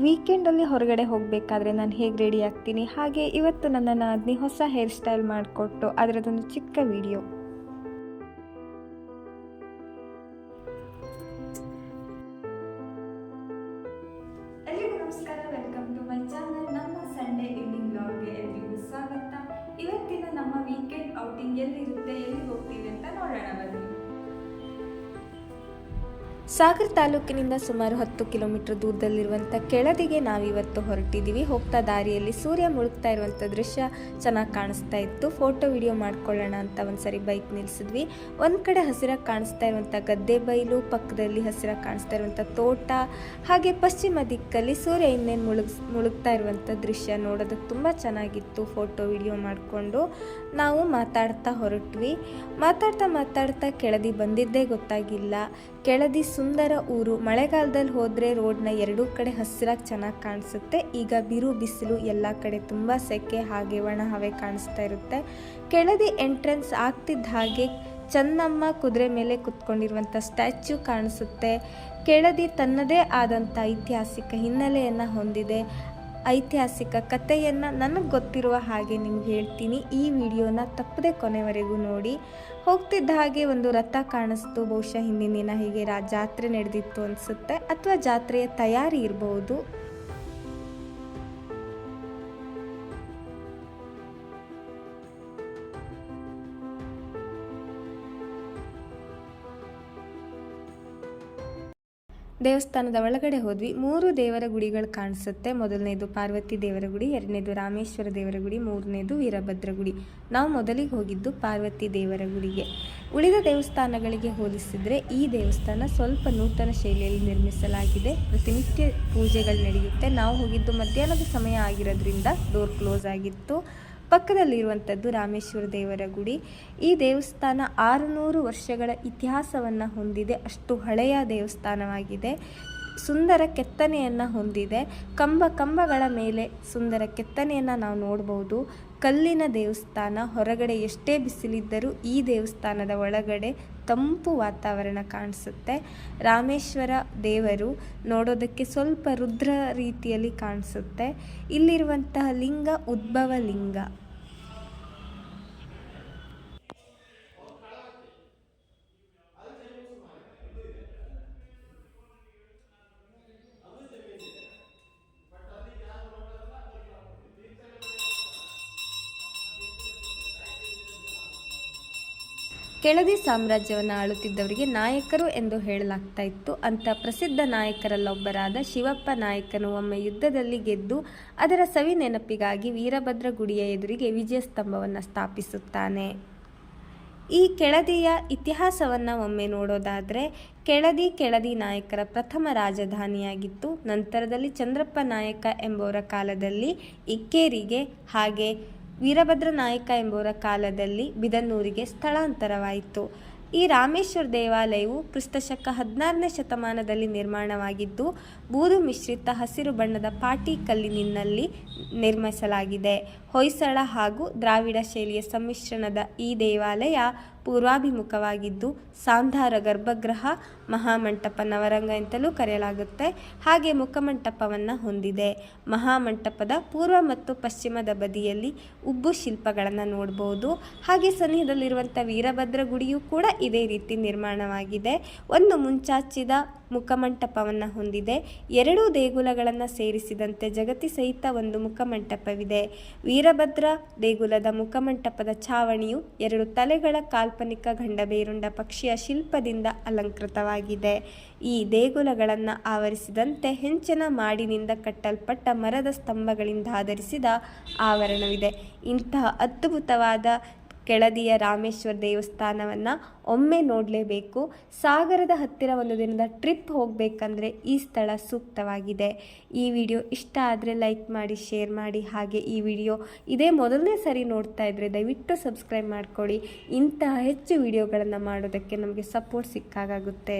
ವೀಕೆಂಡಲ್ಲಿ ಹೊರಗಡೆ ಹೋಗಬೇಕಾದ್ರೆ ನಾನು ಹೇಗೆ ರೆಡಿ ಆಗ್ತೀನಿ? ಹಾಗೆ ಇವತ್ತು ನನ್ನ ನಾದಿನಿ ಹೊಸ ಹೇರ್ ಸ್ಟೈಲ್ ಮಾಡಿಕೊಟ್ಟು ಅದರದ್ದೊಂದು ಚಿಕ್ಕ ವಿಡಿಯೋ ಸಾಗರ್ ತಾಲೂಕಿನಿಂದ ಸುಮಾರು ಹತ್ತು ಕಿಲೋಮೀಟರ್ ದೂರದಲ್ಲಿರುವಂಥ ಕೆಳದಿಗೆ ನಾವಿವತ್ತು ಹೊರಟಿದ್ದೀವಿ. ಹೋಗ್ತಾ ದಾರಿಯಲ್ಲಿ ಸೂರ್ಯ ಮುಳುಗ್ತಾ ಇರುವಂಥ ದೃಶ್ಯ ಚೆನ್ನಾಗಿ ಕಾಣಿಸ್ತಾ ಇತ್ತು. ಫೋಟೋ, ವಿಡಿಯೋ ಮಾಡ್ಕೊಳ್ಳೋಣ ಅಂತ ಒಂದ್ಸರಿ ಬೈಕ್ ನಿಲ್ಲಿಸಿದ್ವಿ ಒಂದು ಕಡೆ ಹಸಿರಾಗಿ ಕಾಣಿಸ್ತಾ ಇರುವಂಥ ಗದ್ದೆ ಬೈಲು, ಪಕ್ಕದಲ್ಲಿ ಹಸಿರಾಗಿ ಕಾಣಿಸ್ತಾ ಇರುವಂಥ ತೋಟ, ಹಾಗೆ ಪಶ್ಚಿಮ ದಿಕ್ಕಲ್ಲಿ ಸೂರ್ಯ ಇನ್ನೇನು ಮುಳುಗ್, ಮುಳುಗ್ತಾ ಇರುವಂಥ ದೃಶ್ಯ ನೋಡೋದಕ್ಕೆ ತುಂಬ ಚೆನ್ನಾಗಿತ್ತು. ಫೋಟೋ, ವಿಡಿಯೋ ಮಾಡಿಕೊಂಡು ನಾವು ಮಾತಾಡ್ತಾ ಹೊರಟ್ವಿ. ಮಾತಾಡ್ತಾ ಮಾತಾಡ್ತಾ ಕೆಳದಿ ಬಂದಿದ್ದೇ ಗೊತ್ತಾಗಿಲ್ಲ. ಕೆಳದಿ ಸುಂದರ ಊರು. ಮಳೆಗಾಲದಲ್ಲಿ ಹೋದರೆ ರೋಡ್ನ ಎರಡೂ ಕಡೆ ಹಸಿರಾಗಿ ಚೆನ್ನಾಗಿ ಕಾಣಿಸುತ್ತೆ. ಈಗ ಬಿರು ಬಿಸಿಲು ಎಲ್ಲ ಕಡೆ ತುಂಬ ಸೆಕೆ, ಹಾಗೆ ಒಣ ಹವೆ ಕಾಣಿಸ್ತಾ ಇರುತ್ತೆ. ಕೆಳದಿ ಎಂಟ್ರೆನ್ಸ್ ಆಗ್ತಿದ್ದ ಹಾಗೆ ಚನ್ನಮ್ಮ ಕುದುರೆ ಮೇಲೆ ಕುತ್ಕೊಂಡಿರುವಂಥ ಸ್ಟ್ಯಾಚ್ಯೂ ಕಾಣಿಸುತ್ತೆ. ಕೆಳದಿ ತನ್ನದೇ ಆದಂಥ ಐತಿಹಾಸಿಕ ಹಿನ್ನೆಲೆಯನ್ನು ಹೊಂದಿದೆ. ಐತಿಹಾಸಿಕ ಕಥೆಯನ್ನು ನನಗೆ ಗೊತ್ತಿರುವ ಹಾಗೆ ನಿಮ್ಗೆ ಹೇಳ್ತೀನಿ. ಈ ವಿಡಿಯೋನ ತಪ್ಪದೆ ಕೊನೆವರೆಗೂ ನೋಡಿ. ಹೋಗ್ತಿದ್ದ ಹಾಗೆ ಒಂದು ರಥ ಕಾಣಿಸ್ತು. ಬಹುಶಃ ಹಿಂದಿನ ದಿನ ಹೀಗೆ ರಾ, ಜಾತ್ರೆ ನಡೆದಿತ್ತು ಅನಿಸುತ್ತೆ. ಅಥವಾ ಜಾತ್ರೆಯ ತಯಾರಿ ಇರಬಹುದು ದೇವಸ್ಥಾನದ ಒಳಗಡೆ ಹೋದ್ವಿ. ಮೂರು ದೇವರ ಗುಡಿಗಳು ಕಾಣಿಸುತ್ತೆ. ಮೊದಲನೇದು ಪಾರ್ವತಿ ದೇವರ ಗುಡಿ, ಎರಡನೇದು ರಾಮೇಶ್ವರ ದೇವರ ಗುಡಿ, ಮೂರನೇದು ವೀರಭದ್ರ ಗುಡಿ. ನಾವು ಮೊದಲಿಗೆ ಹೋಗಿದ್ದು ಪಾರ್ವತಿ ದೇವರ ಗುಡಿಗೆ. ಉಳಿದ ದೇವಸ್ಥಾನಗಳಿಗೆ ಹೋಲಿಸಿದರೆ ಈ ದೇವಸ್ಥಾನ ಸ್ವಲ್ಪ ನೂತನ ಶೈಲಿಯಲ್ಲಿ ನಿರ್ಮಿಸಲಾಗಿದೆ. ಪ್ರತಿನಿತ್ಯ ಪೂಜೆಗಳು ನಡೆಯುತ್ತೆ. ನಾವು ಹೋಗಿದ್ದು ಮಧ್ಯಾಹ್ನದ ಸಮಯ ಆಗಿರೋದ್ರಿಂದ ಡೋರ್ ಕ್ಲೋಸ್ ಆಗಿತ್ತು. ಪಕ್ಕದಲ್ಲಿರುವಂಥದ್ದು ರಾಮೇಶ್ವರ ದೇವರ ಗುಡಿ. ಈ ದೇವಸ್ಥಾನ ಆರುನೂರು ವರ್ಷಗಳ ಇತಿಹಾಸವನ್ನು ಹೊಂದಿದೆ. ಅಷ್ಟು ಹಳೆಯ ದೇವಸ್ಥಾನವಾಗಿದೆ. ಸುಂದರ ಕೆತ್ತನೆಯನ್ನು ಹೊಂದಿದೆ. ಕಂಬ ಕಂಬಗಳ ಮೇಲೆ ಸುಂದರ ಕೆತ್ತನೆಯನ್ನು ನಾವು ನೋಡ್ಬೋದು. ಕಲ್ಲಿನ ದೇವಸ್ಥಾನ, ಹೊರಗಡೆ ಎಷ್ಟೇ ಬಿಸಿಲಿದ್ದರೂ ಈ ದೇವಸ್ಥಾನದ ಒಳಗಡೆ ತಂಪು ವಾತಾವರಣ ಕಾಣಿಸುತ್ತೆ. ರಾಮೇಶ್ವರ ದೇವರು ನೋಡೋದಕ್ಕೆ ಸ್ವಲ್ಪ ರುದ್ರ ರೀತಿಯಲ್ಲಿ ಕಾಣಿಸುತ್ತೆ. ಇಲ್ಲಿರುವಂತಹ ಲಿಂಗ ಉದ್ಭವ ಲಿಂಗ. ಕೆಳದಿ ಸಾಮ್ರಾಜ್ಯವನ್ನು ಆಳುತ್ತಿದ್ದವರಿಗೆ ನಾಯಕರು ಎಂದು ಹೇಳಲಾಗ್ತಾ ಇತ್ತು. ಅಂಥ ಪ್ರಸಿದ್ಧ ನಾಯಕರಲ್ಲೊಬ್ಬರಾದ ಶಿವಪ್ಪ ನಾಯಕನು ಒಮ್ಮೆ ಯುದ್ಧದಲ್ಲಿ ಗೆದ್ದು ಅದರ ಸವಿ ನೆನಪಿಗಾಗಿ ವೀರಭದ್ರ ಗುಡಿಯ ಎದುರಿಗೆ ವಿಜಯ ಸ್ತಂಭವನ್ನು ಸ್ಥಾಪಿಸುತ್ತಾನೆ. ಈ ಕೆಳದಿಯ ಇತಿಹಾಸವನ್ನು ಒಮ್ಮೆ ನೋಡೋದಾದರೆ, ಕೆಳದಿ ಕೆಳದಿ ನಾಯಕರ ಪ್ರಥಮ ರಾಜಧಾನಿಯಾಗಿತ್ತು. ನಂತರದಲ್ಲಿ ಚಂದ್ರಪ್ಪ ನಾಯಕ ಎಂಬುವರ ಕಾಲದಲ್ಲಿ ಇಕ್ಕೇರಿಗೆ ಹಾಗೆ ವೀರಭದ್ರ ನಾಯಕ ಎಂಬುವರ ಕಾಲದಲ್ಲಿ ಬಿದನ್ನೂರಿಗೆ ಸ್ಥಳಾಂತರವಾಯಿತು. ಈ ರಾಮೇಶ್ವರ ದೇವಾಲಯವು ಕ್ರಿಸ್ತಶಕ ಹದಿನಾರನೇ ಶತಮಾನದಲ್ಲಿ ನಿರ್ಮಾಣವಾಗಿದ್ದು, ಬೂದು ಮಿಶ್ರಿತ ಹಸಿರು ಬಣ್ಣದ ಪಾಟಿ ಕಲ್ಲಿನಲ್ಲಿ ನಿರ್ಮಿಸಲಾಗಿದೆ. ಹೊಯ್ಸಳ ಹಾಗೂ ದ್ರಾವಿಡ ಶೈಲಿಯ ಸಮ್ಮಿಶ್ರಣದ ಈ ದೇವಾಲಯ ಪೂರ್ವಾಭಿಮುಖವಾಗಿದ್ದು ಸಾಂಧಾರ ಗರ್ಭಗೃಹ ಮಹಾಮಂಟಪ ನವರಂಗ ಎಂತಲೂ ಕರೆಯಲಾಗುತ್ತೆ. ಹಾಗೆ ಮುಖಮಂಟಪವನ್ನು ಹೊಂದಿದೆ. ಮಹಾಮಂಟಪದ ಪೂರ್ವ ಮತ್ತು ಪಶ್ಚಿಮದ ಬದಿಯಲ್ಲಿ ಉಬ್ಬು ಶಿಲ್ಪಗಳನ್ನು ನೋಡ್ಬೋದು. ಹಾಗೆ ಸನಿಹದಲ್ಲಿರುವಂಥ ವೀರಭದ್ರ ಗುಡಿಯೂ ಕೂಡ ಇದೇ ರೀತಿ ನಿರ್ಮಾಣವಾಗಿದೆ. ಒಂದು ಮುಂಚಾಚಿದ ಮುಖಮಂಟಪವನ್ನು ಹೊಂದಿದೆ. ಎರಡೂ ದೇಗುಲಗಳನ್ನು ಸೇರಿಸಿದಂತೆ ಜಗತಿ ಸಹಿತ ಒಂದು ಮುಖಮಂಟಪವಿದೆ. ವೀರಭದ್ರ ದೇಗುಲದ ಮುಖಮಂಟಪದ ಛಾವಣಿಯು ಎರಡು ತಲೆಗಳ ಕಾಲ್ಪನಿಕ ಗಂಡಬೇರುಂಡ ಪಕ್ಷಿಯ ಶಿಲ್ಪದಿಂದ ಅಲಂಕೃತವಾಗಿದೆ. ಈ ದೇಗುಲಗಳನ್ನು ಆವರಿಸಿದಂತೆ ಹೆಂಚನ ಮಾಡಿನಿಂದ ಕಟ್ಟಲ್ಪಟ್ಟ ಮರದ ಸ್ತಂಭಗಳಿಂದ ಆಧರಿಸಿದ ಆವರಣವಿದೆ. ಇಂತಹ ಅದ್ಭುತವಾದ ಕೆಳದಿಯ ರಾಮೇಶ್ವರ ದೇವಸ್ಥಾನವನ್ನು ಒಮ್ಮೆ ನೋಡಲೇಬೇಕು. ಸಾಗರದ ಹತ್ತಿರ ಒಂದು ದಿನದ ಟ್ರಿಪ್ ಹೋಗಬೇಕಂದ್ರೆ ಈ ಸ್ಥಳ ಸೂಕ್ತವಾಗಿದೆ. ಈ ವಿಡಿಯೋ ಇಷ್ಟ ಆದರೆ ಲೈಕ್ ಮಾಡಿ, ಶೇರ್ ಮಾಡಿ. ಹಾಗೆ ಈ ವಿಡಿಯೋ ಇದೇ ಮೊದಲನೇ ಸರಿ ನೋಡ್ತಾ ಇದ್ದರೆ ದಯವಿಟ್ಟು ಸಬ್ಸ್ಕ್ರೈಬ್ ಮಾಡ್ಕೊಳ್ಳಿ. ಇಂತಹ ಹೆಚ್ಚು ವಿಡಿಯೋಗಳನ್ನು ಮಾಡೋದಕ್ಕೆ ನಮಗೆ ಸಪೋರ್ಟ್ ಸಿಕ್ಕಾಗುತ್ತೆ